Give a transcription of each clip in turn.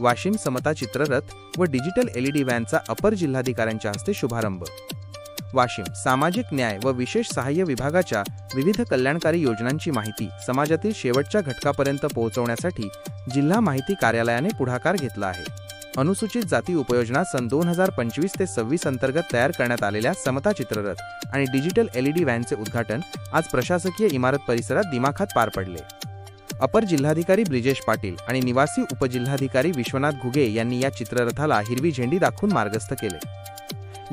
वाशिम समता चित्ररथ व digital LED व्हॅनचा अपर जिल्हाधिकाऱ्यांच्या हस्ते शुभारंभ. वाशिम सामाजिक न्याय व विशेष सहाय्य विभागाच्या विविध कल्याणकारी योजनांची माहिती समाजातील शेवटच्या घटकापर्यंत पोहोचवण्यासाठी जिल्हा माहिती कार्यालयाने पुढाकार घेतला आहे. अनुसूचित जाती उपयोजना सन दोन हजार पंचवीस ते सव्वीस अंतर्गत तयार करण्यात आलेल्या समता चित्ररथ आणि डिजिटल एलईडी व्हॅनचे उद्घाटन आज प्रशासकीय इमारत परिसरात दिमाखात पार पडले. अपर जिल्हाधिकारी ब्रिजेश पाटील आणि निवासी उपजिल्हाधिकारी विश्वनाथ घुगे यांनी या चित्ररथाला हिरवी झेंडी दाखवून मार्गस्थ केले.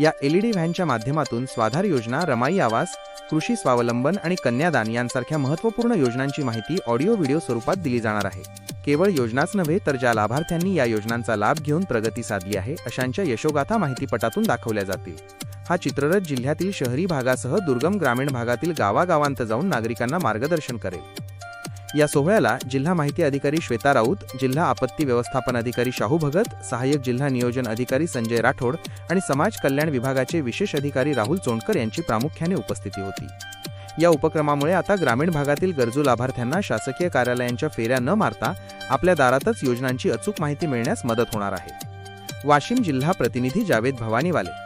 या एलईडी व्हॅनच्या माध्यमातून स्वाधार योजना रमाई आवास कृषी स्वावलंबन आणि कन्यादान यांसारख्या महत्त्वपूर्ण योजनांची माहिती ऑडिओ व्हिडिओ स्वरूपात दिली जाणार आहे. केवळ योजनाच नव्हे तर ज्या लाभार्थ्यांनी या योजनांचा लाभ घेऊन प्रगती साधली आहे अशांच्या यशोगाथा माहितीपटातून दाखवल्या जातील. हा चित्ररथ जिल्ह्यातील शहरी भागासह दुर्गम ग्रामीण भागातील गावागावांत जाऊन नागरिकांना मार्गदर्शन करेल. या सोहळ्याला जिल्हा माहिती अधिकारी श्वेता राऊत जिल्हा आपत्ती व्यवस्थापन अधिकारी शाहू भगत सहाय्यक जिल्हा नियोजन अधिकारी संजय राठोड आणि समाज कल्याण विभागाचे विशेष अधिकारी राहुल चोंडकर यांची प्रामुख्याने उपस्थिती होती. या उपक्रमामुळे आता ग्रामीण भागातील गरजू लाभार्थ्यांना शासकीय कार्यालयांच्या फेऱ्या न मारता आपल्या दारातच योजनांची अचूक माहिती मिळण्यास मदत होणार आहे. वाशिम जिल्हा प्रतिनिधी जावेद भवानीवाले